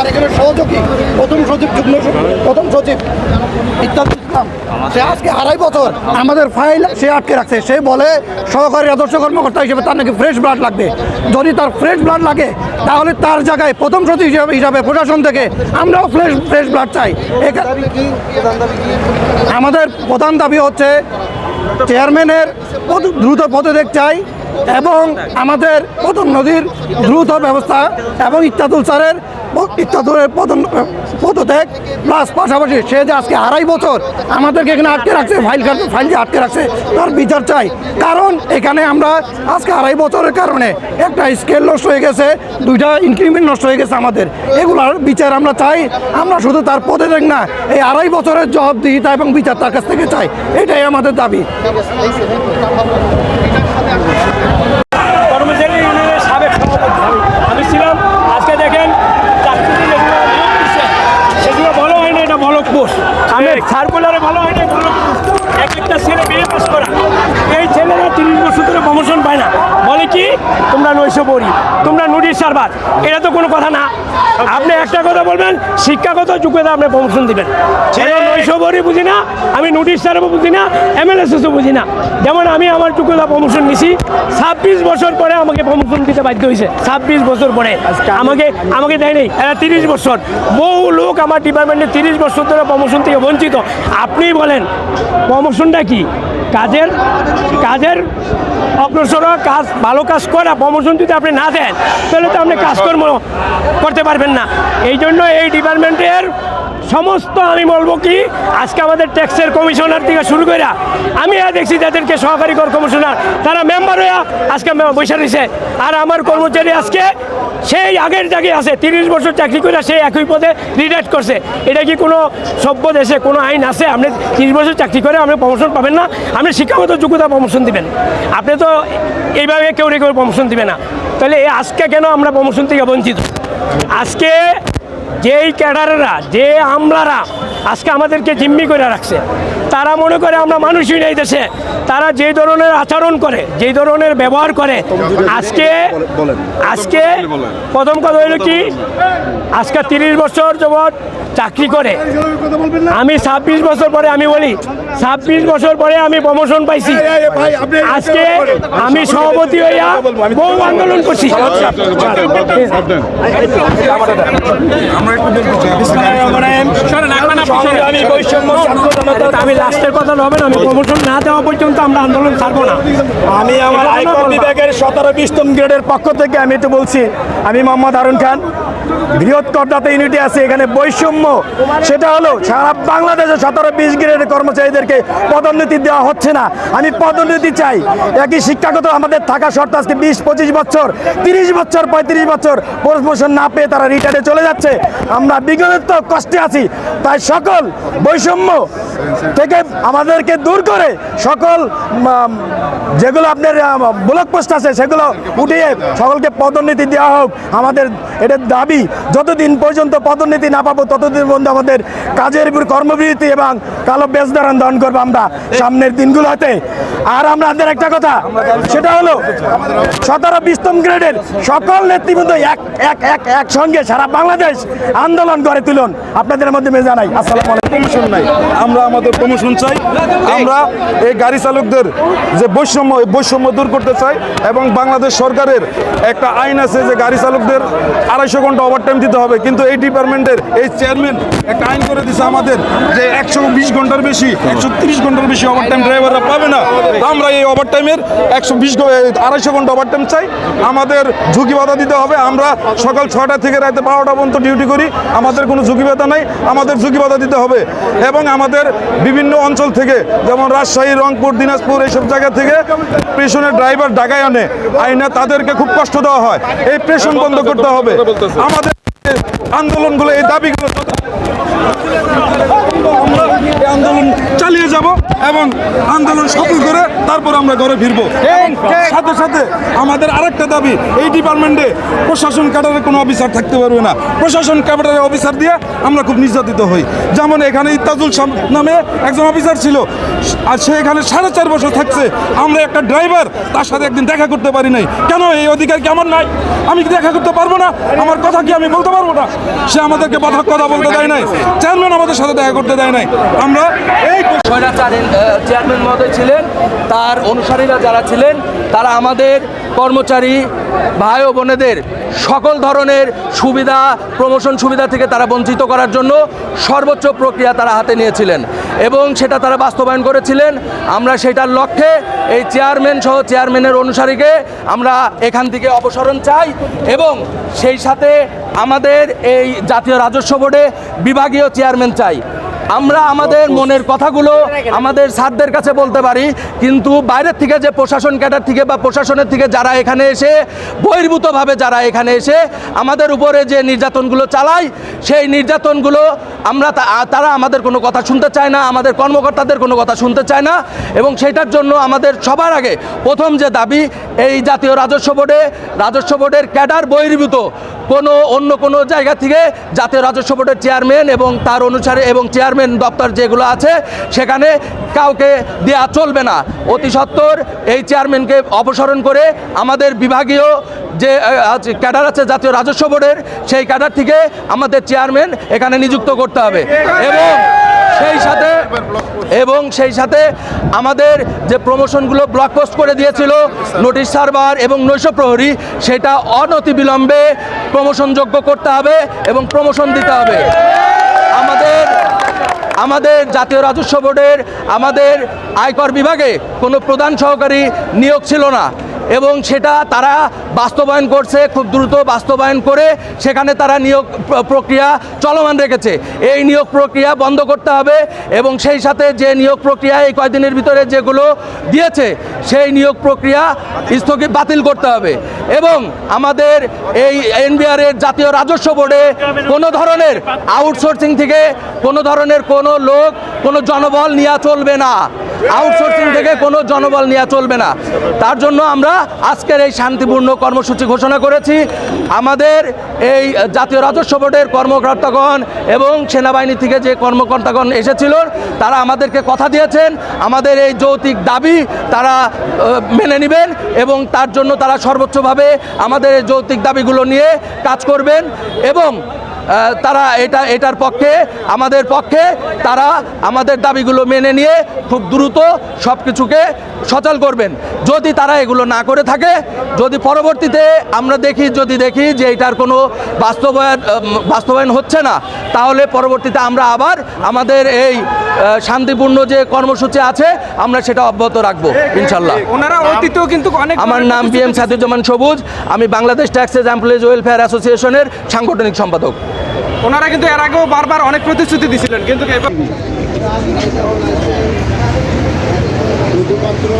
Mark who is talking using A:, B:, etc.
A: তার এখানে সহযোগী প্রথম সচিব যুগ্ম সচিব, প্রথম সচিব ইত্যাদি সে আজকে আড়াই বছর আমাদের ফাইল সে আটকে রাখছে। সে বলে সহকারী আদর্শ কর্মকর্তা হিসেবে তার নাকি ফ্রেশ ব্লাড লাগবে। যদি তার ফ্রেশ ব্লাড লাগে তাহলে তার জায়গায় প্রথম সচিব হিসাবে হিসাবে প্রশাসন থেকে আমরাও ফ্রেশ ফ্রেশ ব্লাড চাই। আমাদের প্রধান দাবি হচ্ছে চেয়ারম্যানের দ্রুত পদত্যাগ চাই এবং আমাদের প্রথম নদীর দ্রুত ব্যবস্থা এবং ইত্যাদুল স্যারের প- ইত্যাদুলের পদোন্ন পদত্যাগ, প্লাস পাশাপাশি সে যে আজকে আড়াই বছর আমাদেরকে এখানে আটকে রাখছে, ফাইল ফাইল যে আটকে রাখছে, তার বিচার চাই। কারণ এখানে আমরা আজকে আড়াই বছরের কারণে একটা স্কেল নষ্ট হয়ে গেছে, দুইটা ইনক্রিমেন্ট নষ্ট হয়ে গেছে আমাদের। এগুলার বিচার আমরা চাই, আমরা শুধু তার পদত্যাগ না, এই আড়াই বছরের জবাবদিহিতা এবং বিচার তার কাছ থেকে চাই, এটাই আমাদের দাবি
B: কর্মচারী ইউনিয়নের সাবেক সভাপতি আমি ছিলাম আজকে দেখেন চাকরিতে যেগুলো নিয়োগ দিচ্ছে, সেগুলো ভালো হয় না এটা বলক পোস্ট আমি সার্কুলারে ভালো হয় না বলক পোস্ট এক একটা ছেলে বিয়ে পাস করা এই ছেলেরা তিরিশ বছর ধরে প্রমোশন পায় না বলে কি নৈশ পড়ি তোমরা নোটিশ সার্ভার এটা তো কোনো কথা না। আপনি একটা কথা বলবেন শিক্ষাগত যোগ্যতা আপনি প্রমোশন দিবেন। নৈশ পড়ি বুঝি না আমি নোটিশ সার্ভও বুঝি না এমএলএসএসও বুঝি না। যেমন আমি আমার যোগ্যতা প্রমোশন নিছি ছাব্বিশ বছর পরে আমাকে প্রমোশন দিতে বাধ্য হয়েছে। ছাব্বিশ বছর পরে। আমাকে আমাকে দেয়নি এরা তিরিশ বছর। বহু লোক আমার ডিপার্টমেন্টে তিরিশ বছর ধরে প্রমোশন থেকে বঞ্চিত। আপনি বলেন প্রমোশনটা কি? কাজের কাজের অগ্রসর কাজ ভালো কাজ করা প্রমোশন যদি আপনি না দেন, তাহলে তো আপনি কাজকর্ম করতে পারবেন না। এই জন্য এই ডিপার্টমেন্টের সমস্ত আমি বলব কি আজকে আমাদের ট্যাক্সের কমিশনার থেকে শুরু করে আমি দেখছি যাদেরকে সহকারী কর কমিশনার তারা মেম্বার হয়ে আজকে বসে রয়েছে আর আমার কর্মচারী আজকে সেই আগের জায়গায় আছে, তিরিশ বছর চাকরি করে সেই একই পদে রিটায়ার করছে। এটা কি কোনো সভ্য দেশে কোনো আইন আছে? আপনি তিরিশ বছর চাকরি করে আপনি প্রমোশন পাবেন না? আপনি শিক্ষাগত যোগ্যতা প্রমোশন দিবেন। আপনি তো এইভাবে কেউ রে কেউ প্রমোশন দিবে না। তাহলে আজকে কেন আমরা প্রমোশন থেকে বঞ্চিত? আজকে যেই ক্যাডারেরা যে আমলারা আজকে আমাদেরকে জিম্মি করে রাখছে। তারা মনে করে আমরা মানুষই নেই দেশে। তারা যে ধরনের আচরণ করে যে ধরনের ব্যবহার করে আজকে আজকে প্রথম কথা হইল কি? আজকে তিরিশ বছর যাবৎ চাকরি করে। আমি ছাব্বিশ বছর পরে আমি বলি ছাব্বিশ বছর পরে আমি প্রমোশন পাইছি। আজকে আমি সভাপতি হইয়া বহু আন্দোলন করছি। সংগ্রামী বৈষম্য আমি লাস্টের কথা হবে না আমি প্রমোশন না দেওয়া পর্যন্ত আমরা আন্দোলন ছাড়বো না।
C: আমি আমার আয়কর বিভাগের সতেরো বিশতম গ্রেডের পক্ষ থেকে আমি একটু বলছি আমি মোহাম্মদ আরুন খান বৃহৎ করদাতা ইউনিটি আছে, এখানে বৈষম্য। সেটা হলো সারা বাংলাদেশে সতেরো বিশ গ্রেডের কর্মচারীদেরকে পদোন্নতি দেওয়া হচ্ছে না। আমি পদোন্নতি চাই। একই শিক্ষাগত আমাদের থাকা শর্ত আজকে বিশ, পঁচিশ বছর, তিরিশ বছর, পঁয়ত্রিশ বছর প্রমোশন না পেয়ে তারা রিটায়ারে চলে যাচ্ছে। আমরা বিগত কষ্টে আছি। তাই সকল বৈষম্য থেকে আমাদেরকে দূর করে সকল যেগুলো আপনার ব্লক পোস্ট আছে, সেগুলো উঠিয়ে সকলকে পদোন্নতি দেওয়া হোক। আমাদের এটার দাবি, যতদিন পর্যন্ত পদোন্নতি না পাবো, ততদিন পর্যন্ত আমাদের কাজের কর্মবিরতি এবং কালো বেজদার আন্দোলন করব আমরা সামনের দিনগুলোতে আর আমরা আমাদের একটা কথা, সেটা হলো সতেরো বিস্তম গ্রেডের সকল নেতৃবৃন্দ এক এক এক, একসঙ্গে সারা বাংলাদেশ আন্দোলন করে তুলুন। আপনাদের মাধ্যমে জানাই আসসালামু আলাইকুম।
D: নাই আমরা আমাদের প্রমোশন চাই। আমরা এই গাড়ি চালকদের যে বৈষম্য এই বৈষম্য দূর করতে চাই এবং বাংলাদেশ সরকারের একটা আইন আছে যে গাড়ি চালকদের আড়াইশো ঘণ্টা ওভারটাইম দিতে হবে। কিন্তু এই ডিপার্টমেন্টের, এই চেয়ারম্যান একটা আইন করে দিছে আমাদের যে একশো বিশ ঘণ্টার বেশি, একশো তিরিশ ঘণ্টার বেশি ওভারটাইম ড্রাইভাররা পাবে না। আমরা এই ওভারটাইমের একশো বিশ আড়াইশো ঘণ্টা ওভারটাইম চাই। আমাদের ঝুঁকি বাধা দিতে হবে। আমরা সকাল ছটা থেকে রাতে বারোটা পর্যন্ত ডিউটি করি। আমাদের কোনো ঝুঁকি বাধা নাই। আমাদের ঝুঁকি বাধা দিতে হবে। এবং আমাদের বিভিন্ন অঞ্চল থেকে, যেমন রাজশাহী, রংপুর, দিনাজপুর, এইসব জায়গা থেকে প্রেশনের ড্রাইভার ডাকায় আনে আইনা তাদেরকে খুব কষ্ট দেওয়া হয়। এই পেশন বন্ধ করতে হবে। আমাদের আন্দোলনগুলো, এই দাবিগুলো আন্দোলন চালিয়ে যাব। এবং আন্দোলন সফল করে তারপর আমরা ঘরে ফিরবো। এবং সাথে সাথে আমাদের আরেকটা দাবি এই ডিপার্টমেন্টে প্রশাসন ক্যাডারের কোনো অফিসার থাকতে পারবে না। প্রশাসন ক্যাডারের অফিসার দিয়ে আমরা খুব নির্যাতিত হই। যেমন এখানে ইত্তাজুল নামে একজন অফিসার ছিল। আর সে এখানে সাড়ে চার বছর থাকছে। আমরা একটা ড্রাইভার তার সাথে একদিন দেখা করতে পারি নাই। কেন? এই অধিকার কি আমার নাই? আমি কি দেখা করতে পারব না? আমার কথা কি আমি বলতে পারব না? সে আমাদেরকে কথা কথা বলতে দেয় নাই। চেয়ারম্যান আমাদের সাথে দেখা করতে দেয় নাই। আমরা এই
E: চেয়ারম্যান মহোদয় ছিলেন, তার অনুসারীরা যারা ছিলেন, তারা আমাদের কর্মচারী ভাই ও বোনেদের সকল ধরনের সুবিধা প্রমোশন সুবিধা থেকে তারা বঞ্চিত করার জন্য সর্বোচ্চ প্রক্রিয়া তারা হাতে নিয়েছিলেন এবং সেটা তারা বাস্তবায়ন করেছিলেন। আমরা সেটার লক্ষ্যে এই চেয়ারম্যান সহ চেয়ারম্যানের অনুসারীকে আমরা এখান থেকে অপসারণ চাই এবং সেই সাথে আমাদের এই জাতীয় রাজস্ব বোর্ডে বিভাগীয় চেয়ারম্যান চাই। আমরা আমাদের মনের কথাগুলো আমাদের স্যারদের কাছে বলতে পারি, কিন্তু বাইরের থেকে যে প্রশাসন ক্যাডার থেকে বা প্রশাসনের থেকে যারা এখানে এসে, বহির্ভূতভাবে যারা এখানে এসে আমাদের উপরে যে নির্যাতনগুলো চালায়, সেই নির্যাতনগুলো আমরা তারা আমাদের কোনো কথা শুনতে চায় না, আমাদের কর্মকর্তাদের কোনো কথা শুনতে চায় না, এবং সেটার জন্য আমাদের সবার আগে প্রথম যে দাবি, এই জাতীয় রাজস্ব বোর্ডে, রাজস্ব বোর্ডের ক্যাডার বহির্ভূত, কোনো অন্য কোনো জায়গা থেকে জাতীয় রাজস্ব বোর্ডের চেয়ারম্যান এবং তার অনুসারে, এবং চেয়ারম্যান দপ্তর যেগুলো আছে, সেখানে কাউকে দেয়া চলবে না। অতি সত্বর এই চেয়ারম্যানকে অপসারণ করে আমাদের বিভাগীয় যে ক্যাডার আছে জাতীয় রাজস্ব বোর্ডের, সেই ক্যাডার থেকে আমাদের চেয়ারম্যান এখানে নিযুক্ত করতে হবে। এবং সেই সাথে, এবং সেই সাথে আমাদের যে প্রমোশনগুলো ব্লক পোস্ট করে দিয়েছিল, নোটিশ সার্ভার এবং নৈশ প্রহরী, সেটা অনতি বিলম্বে প্রমোশনযোগ্য করতে হবে এবং প্রমোশন দিতে হবে। আমাদের আমাদের জাতীয় রাজস্ব বোর্ডের আমাদের আয়কর বিভাগে কোনো প্রধান সহকারী নিয়োগ ছিল না এবং সেটা তারা বাস্তবায়ন করছে, খুব দ্রুত বাস্তবায়ন করে সেখানে তারা নিয়োগ প্র- প্রক্রিয়া চলমান রেখেছে। এই নিয়োগ প্রক্রিয়া বন্ধ করতে হবে এবং সেই সাথে যে নিয়োগ প্রক্রিয়া এই কয়দিনের ভিতরে যেগুলো দিয়েছে, সেই নিয়োগ প্রক্রিয়া স্থগিত বাতিল করতে হবে। এবং আমাদের এই এনবিআর এর জাতীয় রাজস্ব বোর্ডে কোনো ধরনের আউটসোর্সিং থেকে কোনো ধরনের কোনো লোক, কোনো জনবল নেওয়া চলবে না। আউটসোর্সিং থেকে কোনো জনবল নেওয়া চলবে না। তার জন্য আমরা আজকের এই শান্তিপূর্ণ কর্মসূচি ঘোষণা করেছি। আমাদের এই জাতীয় রাজস্ব বোর্ডের কর্মকর্তাগণ এবং সেনাবাহিনী থেকে যে কর্মকর্তাগণ এসেছিল, তারা আমাদেরকে কথা দিয়েছেন। আমাদের এই যৌতিক দাবি তারা মেনে নেবেন এবং তার জন্য তারা সর্বোচ্চভাবে আমাদের এই যৌতিক দাবিগুলো নিয়ে কাজ করবেন এবং তারা এটা, এটার পক্ষে, আমাদের পক্ষে তারা আমাদের দাবিগুলো মেনে নিয়ে খুব দ্রুত সব কিছুকে সচল করবেন। যদি তারা এগুলো না করে থাকে যদি পরবর্তীতে আমরা দেখি যদি দেখি যে এটার কোনো বাস্তবায়ন বাস্তবায়ন হচ্ছে না তাহলে পরবর্তীতে আমরা আবার আমাদের এই শান্তিপূর্ণ যে কর্মসূচি আছে আমরা সেটা অব্যাহত রাখব ইনশাল্লাহ
F: ওনারা অতীতেও কিন্তু অনেক
E: আমার নাম পি এম সাদুজ্জামান সবুজ আমি বাংলাদেশ ট্যাক্সেস এমপ্লয়িজ ওয়েলফেয়ার অ্যাসোসিয়েশনের সাংগঠনিক সম্পাদক।
F: ওনারা কিন্তু এর আগেও বারবার অনেক প্রতিশ্রুতি দিছিলেন কিন্তু
G: শুধুমাত্র